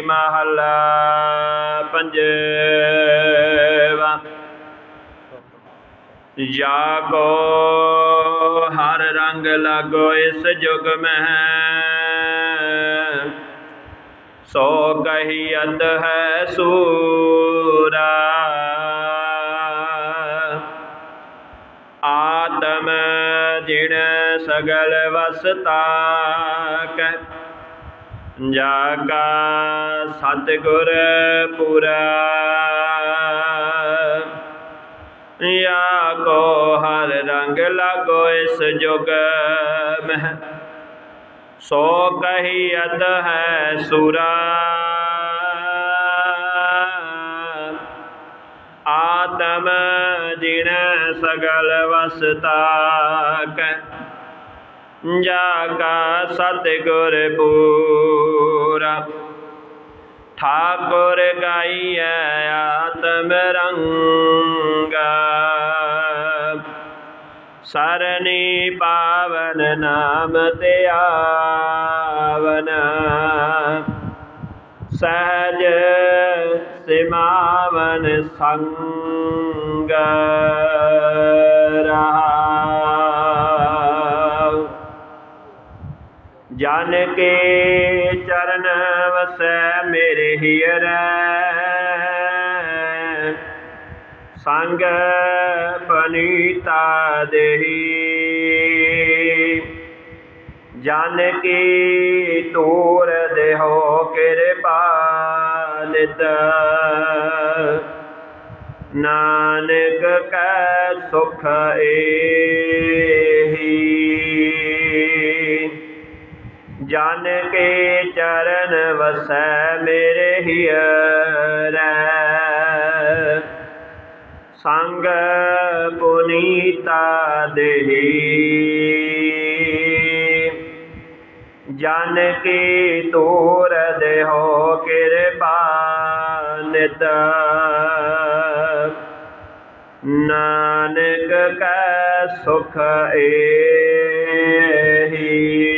ਮਹੱਲਾ ਪੰਜਵਾ। ਜਾ ਕੋ ਹਰ ਰੰਗ ਲਾਗੋ ਇਸ ਜੁਗ ਮਹਿ। ਸੋ ਕਹੀਅਤ ਹੈ ਸੂਰਾ। ਆਤਮ ਜਿਣ ਸਗਲ ਵਸਤਾ ਕੈ। ਜਾ ਕਾ ਸਤਿਗੁਰ ਪੁਰਾ। ਯਾ ਕੋ ਹਰ ਰੰਗ ਲਾਗੋ ਇਸ ਜੁਗ। ਮਹਿ ਸੋ ਕਹੀਅਤ ਹੈ ਸੁਰਾ। ਆਤਮ ਜਿਣ ਸਗਲ ਵਸਤਾ ਕੈ। ਜਾ ਕਾ ਸਤਿਗੁਰ ਪੂਰਾ ਠਾਕੁਰ ਗਾਈਐ ਆਤਮ ਰੰਗ। ਸਰਨੀ ਪਾਵਨ ਨਾਮ ਤੇ ਆਵਨ। ਸਹਜ ਸਿਮਾਵਨ ਸੰਗ ਰਹਾਉ ਜਨ ਕੇ ਹਿਰੈ ਸੰਗ ਪਨੀਤਾ ਦੇਹੀ। ਜਨ ਕੀ ਤੂਰ ਦੇਹੋ ਕਿਰਪਾ ਨਿਤ। ਨਾਨਕ ਕੈ ਸੁਖ ਏਹੀ ਜਨ ਕੇ ਚਰਨ ਵਸੈ ਮੇਰੇ ਹਿਰੈ ਸੰਗ ਪੁਨੀਤਾ ਦੇਹੀ। ਜਨ ਕੀ ਤੂਰ ਦੇਹੋ ਕਿਰਪਾ ਨਿਤ। ਨਾਨਕ ਕੈ ਸੁਖ ਏਹੀ।